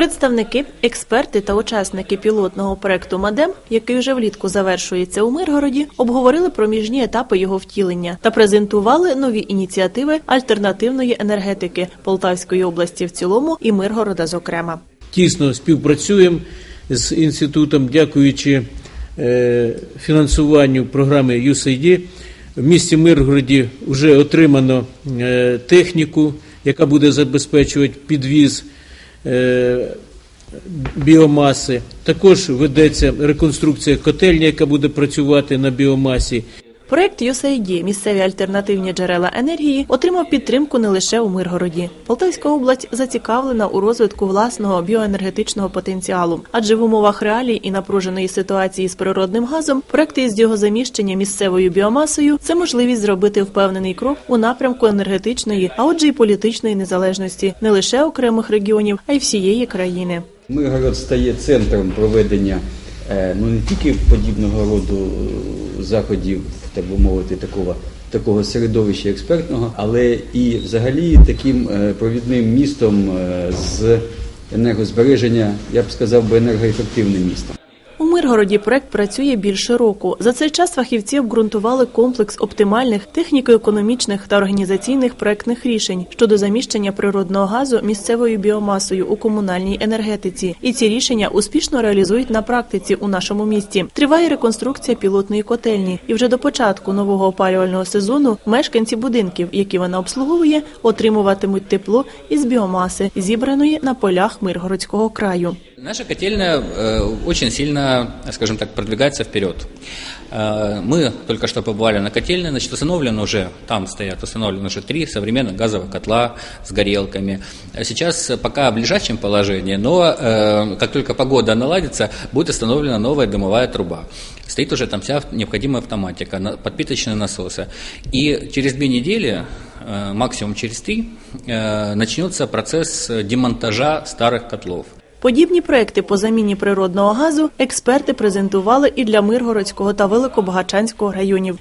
Представники, експерти та учасники пілотного проекту Мадем, який вже влітку завершується у Миргороді, обговорили проміжні етапи його втілення та презентували нові ініціативи альтернативної енергетики Полтавської області в цілому і Миргорода, зокрема. тісно співпрацюємо з інститутом, дякуючи е, фінансуванню програми USAID. В місті Миргороді вже отримано е, техніку, яка буде забезпечувати підвіз біомаси. Також ведеться реконструкція котельні, яка буде працювати на біомасі. Проект USAID «Місцеві альтернативні джерела енергії отримав підтримку не лише у Миргороді. Полтавська область зацікавлена у розвитку власного біоенергетичного потенціалу, адже в умовах реалій і напруженої ситуації з природним газом проекти із його заміщення місцевою біомасою це можливість зробити впевнений крок у напрямку енергетичної, а отже, й політичної незалежності не лише окремих регіонів, а й всієї країни. Миргород стає центром проведення ну не тільки подібного роду е, заходів, так би мовити, такого. Такого середовища експертного, але і взагалі таким е, провідним містом е, з енергозбереження, я б сказав би енергоефективним містом. Миргороді проект працює більше року. За цей час фахівці обґрунтували комплекс оптимальних техніко-економічних та організаційних проектних рішень щодо заміщення природного газу місцевою біомасою у комунальній енергетиці. І ці рішення успішно реалізують на практиці у нашому місті. Триває реконструкція пілотної котельні, і вже до початку нового опалювального сезону мешканці будинків, які вона обслуговує, отримуватимуть тепло із біомаси, зібраної на полях Миргородського краю. Наша котельная э, очень сильно, скажем так, продвигается вперед. Э, мы только что побывали на котельной, значит, установлено уже, там стоят установлены уже три современных газовых котла с горелками. Сейчас пока в лежачем положении, но э, как только погода наладится, будет установлена новая дымовая труба. Стоит уже там вся необходимая автоматика, подпиточные насосы. И через две недели, максимум через три, начнется процесс демонтажа старых котлов. Подібні проекти по заміні природного газу експерти презентували і для Миргородського та Великобагачанського районів.